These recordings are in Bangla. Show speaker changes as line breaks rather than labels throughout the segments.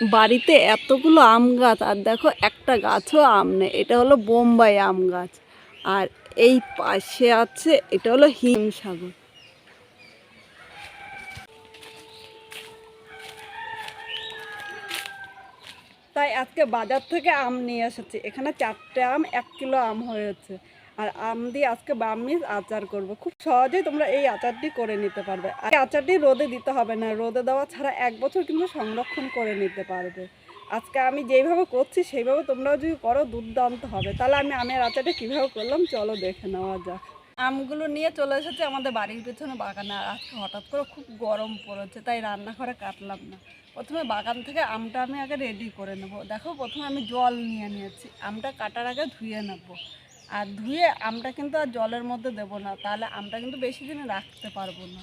বাড়িতে এতগুলো আম গাছ, আর দেখো একটা গাছও আম নেই, এটা হলো বোম্বাই আম গাছ। আর এই পাশে আছে, এটা হলো হিমসাগর। তাই আজকে বাজার থেকে আম নিয়ে এসেছি, এখানে চারটে আম, এক কিলো আম হয়েছে। আর আম দিয়ে আজকে বামিজ আচার করব। খুব সহজেই তোমরা এই আচারটি করে নিতে পারবে। আর আচারটি রোদে দিতে হবে না। রোদে দেওয়া ছাড়া এক বছর কিন্তু সংরক্ষণ করে নিতে পারবে। আজকে আমি যেইভাবে করছি, সেইভাবে তোমরাও যদি করো, দুর্দান্ত হবে। তাহলে আমি আমের আচারটা কীভাবে করলাম, চলো দেখে নেওয়া যাক। আমগুলো নিয়ে চলে এসেছে আমাদের বাড়ির পেছনে বাগানে। আর আজকে হঠাৎ করে খুব গরম পড়েছে, তাই রান্নাঘরে কাটলাম না। প্রথমে বাগান থেকে আমটা আমি আগে রেডি করে নেব। দেখো, প্রথমে আমি জল নিয়ে নিয়েছি। আমটা কাটার আগে ধুয়ে নেব। আর ধুয়ে আমটা কিন্তু আর জলের মধ্যে দেব না, তাহলে আমটা কিন্তু বেশি দিন রাখতে পারব না।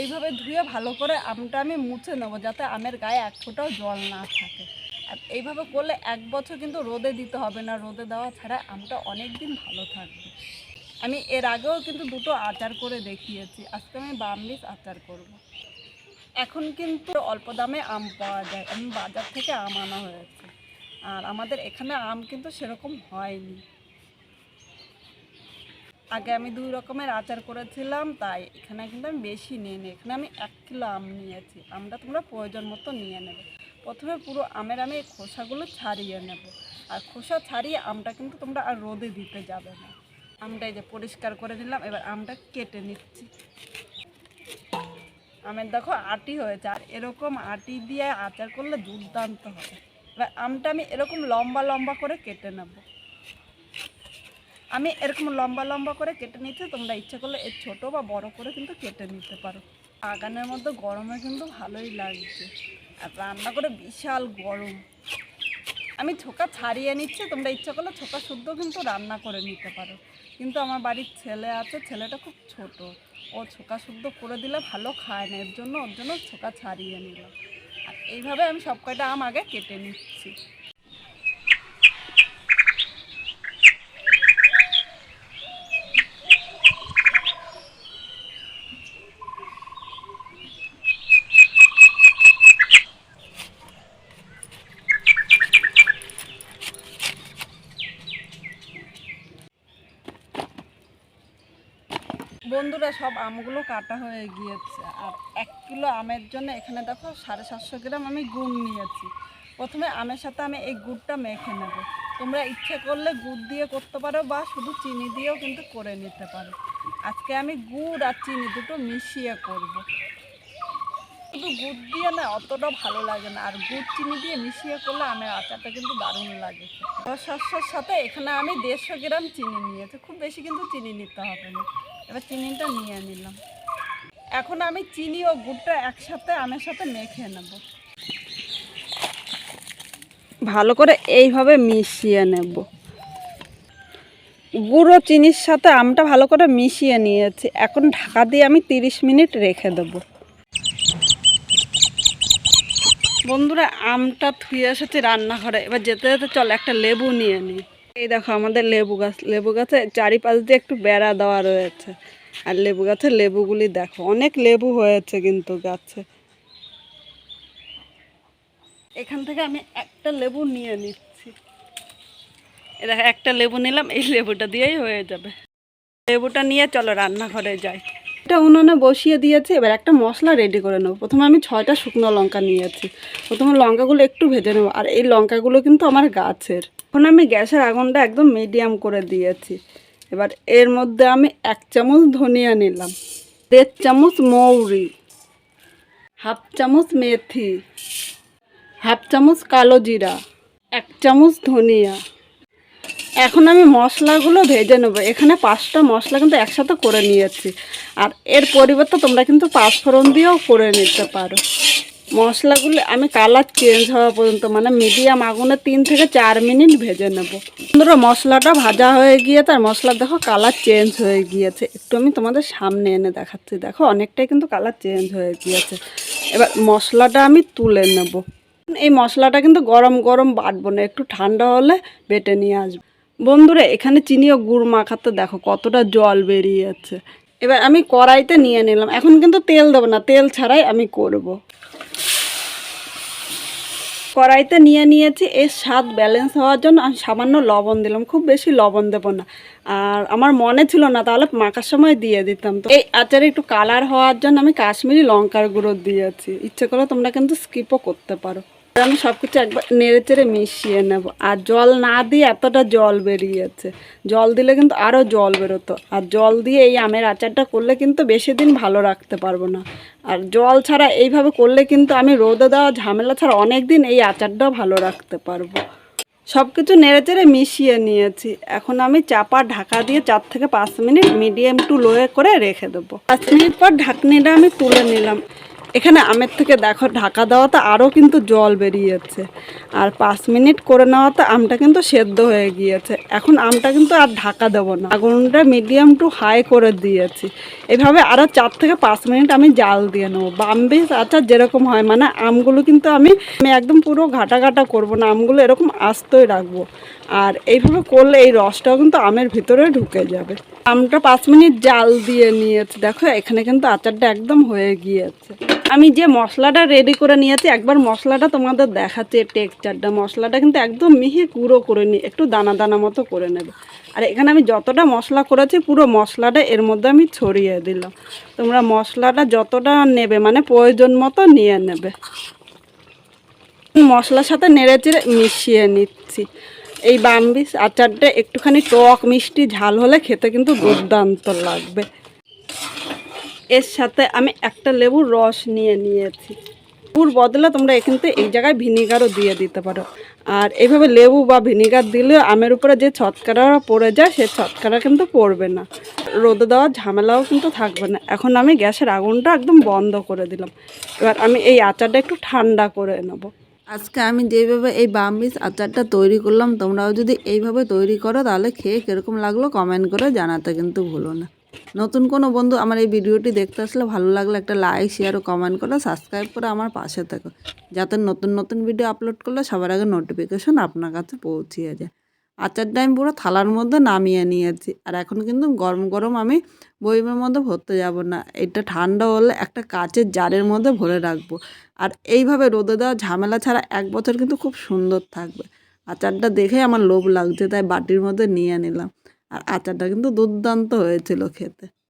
এইভাবে ধুয়ে ভালো করে আমটা আমি মুছে নেব, যাতে আমের গায়ে এক ফোঁটাও জল না থাকে। আর এইভাবে করলে এক বছর কিন্তু রোদে দিতে হবে না, রোদে দেওয়া ছাড়া আমটা অনেক দিন ভালো থাকবে। আমি এর আগেও কিন্তু দুটো আচার করে দেখিয়েছি, আজকে আমি বামলিস আচার করব। এখন কিন্তু অল্প দামে আম পাওয়া যায়, আমি বাজার থেকে আম আনা হয়েছে। আর আমাদের এখানে আম কিন্তু সেরকম হয়নি। আগে আমি দুই রকমের আচার করেছিলাম, তাই এখানে কিন্তু আমি বেশি নিয়ে নিই এখানে আমি এক কিলো আম নিয়েছি। আমটা তোমরা প্রয়োজন মতো নিয়ে নেবে। প্রথমে পুরো আমের আমি এই খোসাগুলো ছাড়িয়ে নেব। আর খোসা ছাড়িয়ে আমটা কিন্তু তোমরা আর রোদে দিতে যাবে না। আমটা এই যে পরিষ্কার করে নিলাম, এবার আমটা কেটে নিচ্ছি। আমের দেখো আটি হয়েছে, আর এরকম আটি দিয়ে আচার করলে দুর্দান্ত হবে। এবার আমটা আমি এরকম লম্বা লম্বা করে কেটে নেব। আমি এরকম লম্বা লম্বা করে কেটে নিচ্ছি, তোমরা ইচ্ছে করলে এর ছোটো বা বড় করে কিন্তু কেটে নিতে পারো। আগানের মধ্যে গরমে কিন্তু ভালোই লাগছে। আর রান্না করে বিশাল গরম। আমি ছোকা ছাড়িয়ে নিচ্ছি, তোমরা ইচ্ছা করলে ছোকা শুদ্ধ কিন্তু রান্না করে নিতে পারো। কিন্তু আমার বাড়ির ছেলে আছে, ছেলেটা খুব ছোট। ও ছোকা শুদ্ধ করে দিলে ভালো খায় না, এর জন্য ওর জন্য ছোকা ছাড়িয়ে নিলাম। এইভাবে আমি সব কয়টা আম আগে কেটে নিচ্ছি। বন্ধুরা, সব আমগুলো কাটা হয়ে গিয়েছে। আর এক কিলো আমের জন্য এখানে দেখো সাড়ে সাতশো গ্রাম আমি গুড় নিয়েছি। প্রথমে আমের সাথে আমি এই গুড়টা মেখে নেব। তোমরা ইচ্ছে করলে গুড় দিয়ে করতে পারো বা শুধু চিনি দিয়েও কিন্তু করে নিতে পারো। আজকে আমি গুড় আর চিনি দুটো মিশিয়ে করব। শুধু গুড় দিয়ে না, অতটা ভালো লাগে না। আর গুড় চিনি দিয়ে মিশিয়ে করলে আমের আচারটা কিন্তু দারুণ লাগে শস্যের সাথে এখানে আমি দেড়শো গ্রাম চিনি নিয়েছি। খুব বেশি কিন্তু চিনি নিতে হবে না। এবার চিনিটা নিয়ে নিলাম। এখন আমি চিনি ও গুড়টা একসাথে, আমের সাথে মেখে নেব। ভালো করে এইভাবে মিশিয়ে নেব। গুঁড়ো চিনির সাথে আমটা ভালো করে মিশিয়ে নিয়েছি। এখন ঢাকা দিয়ে আমি তিরিশ মিনিট রেখে দেবো। বন্ধুরা, আমটা থুয়ে এসেছি রান্নাঘরে। এবার যেতে যেতে চল একটা লেবু নিয়ে নিই। এই দেখো আমাদের লেবু গাছ। লেবু গাছে চারিপাশ দিয়ে একটু বেড়া দেওয়া রয়েছে। আর লেবু গাছে লেবুগুলি দেখো, অনেক লেবু হয়েছে কিন্তু গাছে। এখান থেকে আমি একটা লেবু নিয়ে নিচ্ছি। এ দেখো, একটা লেবু নিলাম, এই লেবুটা দিয়েই হয়ে যাবে। লেবুটা নিয়ে চলো রান্নাঘরে যাই। এটা উনুনে বসিয়ে দিয়েছি, এবার একটা মশলা রেডি করে নেব। প্রথমে আমি ছয়টা শুকনো লঙ্কা নিয়েছি। প্রথমে লঙ্কাগুলো একটু ভেজে নেব, আর এই লঙ্কাগুলো কিন্তু আমার গাছের। এখন আমি গ্যাসের আগুনটা একদম মিডিয়াম করে দিয়েছি। এবার এর মধ্যে আমি এক চামচ ধনিয়া নিলাম, দেড় চামচ মৌরি, হাফ চামচ মেথি, হাফ চামচ কালো জিরা, এক চামচ ধনিয়া। এখন আমি মশলাগুলো ভেজে নেব। এখানে পাঁচটা মশলা কিন্তু একসাথে করে নিয়েছি। আর এর পরিবর্তে তোমরা কিন্তু পাঁচফোড়ন দিয়েও করে নিতে পারো। মশলাগুলো, আমি কালার চেঞ্জ হওয়া পর্যন্ত মানে মিডিয়াম আগুনে তিন থেকে চার মিনিট ভেজে নেব। ধরো মশলাটা ভাজা হয়ে গিয়ে তার মশলা দেখো কালার চেঞ্জ হয়ে গিয়েছে। একটু আমি তোমাদের সামনে এনে দেখাচ্ছি। দেখো, অনেকটাই কিন্তু কালার চেঞ্জ হয়ে গিয়েছে। এবার মশলাটা আমি তুলে নেব। এই মশলাটা কিন্তু গরম গরম বাটবো না, একটু ঠান্ডা হলে বেটে নিয়ে আসব। বন্ধুরা, এখানে চিনি ও গুড় মাখাতে দেখো কতটা জল বেরিয়ে যাচ্ছে এবার আমি কড়াইতে নিয়ে নিলাম। এখন কিন্তু তেল দেবো না, তেল ছাড়াই আমি করব। কড়াইতে নিয়ে নিয়েছি, এর স্বাদ ব্যালেন্স হওয়ার জন্য আমি সামান্য লবণ দিলাম, খুব বেশি লবণ দেবো না। আর আমার মনে ছিল না, তাহলে মাখার সময় দিয়ে দিতাম। তো এই আচারে একটু কালার হওয়ার জন্য আমি কাশ্মীরি লঙ্কার গুঁড়ো দিয়েছি। ইচ্ছে করে তোমরা কিন্তু স্কিপও করতে পারো। আমি সব কিছু একবার নেড়ে চেড়ে মিশিয়ে নেব। আর জল না দিয়ে এতটা জল বেরিয়েছে। জল দিলে কিন্তু আরও জল বেরোতো। আর জল দিয়ে এই আমের আচারটা করলে কিন্তু বেশি দিন ভালো রাখতে পারব না। আর জল ছাড়া এইভাবে করলে কিন্তু আমি রোদে দেওয়া ঝামেলা ছাড়া অনেক দিন এই আচারটাও ভালো রাখতে পারব। সব কিছু নেড়েচেড়ে মিশিয়ে নিয়েছি। এখন আমি চাপা ঢাকা দিয়ে চার থেকে পাঁচ মিনিট মিডিয়াম টু লোয়ে করে রেখে দেবো। পাঁচ মিনিট পর ঢাকনিটা আমি তুলে নিলাম। এখানে আমের থেকে দেখো, ঢাকা দেওয়াতে আরও কিন্তু জল বেরিয়েছে। আর পাঁচ মিনিট করে নেওয়াতে আমটা কিন্তু সেদ্ধ হয়ে গিয়েছে। এখন আমটা কিন্তু আর ঢাকা দেবো না। আগুনটা মিডিয়াম টু হাই করে দিয়েছি। এভাবে আরও চার থেকে পাঁচ মিনিট আমি জাল দিয়ে নেব। বাম্বিস আচার যেরকম হয়। মানে আমগুলো কিন্তু আমি আমি একদম পুরো ঘাটা ঘাটা করব না। আমগুলো এরকম আস্তই রাখব। আর এইভাবে করলে এই রসটাও কিন্তু আমের ভিতরে ঢুকে যাবে। আমটা পাঁচ মিনিট জাল দিয়ে নিয়েছি। দেখো, এখানে কিন্তু আচারটা একদম হয়ে গিয়েছে। আমি যে মশলাটা রেডি করে নিয়েছি, একবার মশলাটা তোমাদের দেখাচ্ছি টেক্সচারটা মশলাটা কিন্তু একদম মিহি গুঁড়ো করে নিই একটু দানা দানা মতো করে নেবে। আর এখানে আমি যতটা মশলা করেছি, পুরো মশলাটা এর মধ্যে আমি ছড়িয়ে দিলাম। তোমরা মশলাটা যতটা নেবে মানে প্রয়োজন মতো নিয়ে নেবে। মশলার সাথে নেড়ে চেড়ে মিশিয়ে নিচ্ছি। এই বাম্বিস আচারটা একটুখানি টক মিষ্টি, ঝাল হলে খেতে কিন্তু দুর্দান্ত লাগবে। এর সাথে আমি একটা লেবুর রস নিয়ে নিয়েছি। লেবুর বদলে তোমরা থেকে এই জায়গায় ভিনিগারও দিয়ে দিতে পারো। আর এইভাবে লেবু বা ভিনিগার দিলে আমের উপরে যে ছটকারা পড়ে যায়, সে ছটকারা কিন্তু পড়বে না। রোদে দেওয়ার ঝামেলাও কিন্তু থাকবে না। এখন আমি গ্যাসের আগুনটা একদম বন্ধ করে দিলাম। এবার আমি এই আচারটা একটু ঠান্ডা করে নেব।
আজকে আমি যেভাবে এই বাম্বিস আচারটা তৈরি করলাম, তোমরাও যদি এইভাবে তৈরি করো, তাহলে খেয়ে কীরকম লাগল কমেন্ট করে জানাতে কিন্তু ভুলো না। নতুন কোনো বন্ধু আমার এই ভিডিওটি দেখতে আসলে ভালো লাগলে একটা লাইক শেয়ার ও কমেন্ট করে সাবস্ক্রাইব করে আমার পাশে থাকো। যাতে নতুন নতুন ভিডিও আপলোড করলে সবার আগে নোটিফিকেশন আপনার কাছে পৌঁছিয়ে যায়। আচারটা আমি পুরো থালার মধ্যে নামিয়ে নিয়েছি। আর এখন কিন্তু গরম গরম আমি বইমের মধ্যে ভরতে যাব না। এটা ঠান্ডা হলে একটা কাচের জারের মধ্যে ভরে রাখব। আর এইভাবে রোদে দেওয়া ঝামেলা ছাড়া এক বছর কিন্তু খুব সুন্দর থাকবে। আচারটা দেখে আমার লোভ লাগছে, তাই বাটির মধ্যে নিয়ে নিলাম। আর আচারটা কিন্তু দুর্দান্ত হয়েছিল খেতে।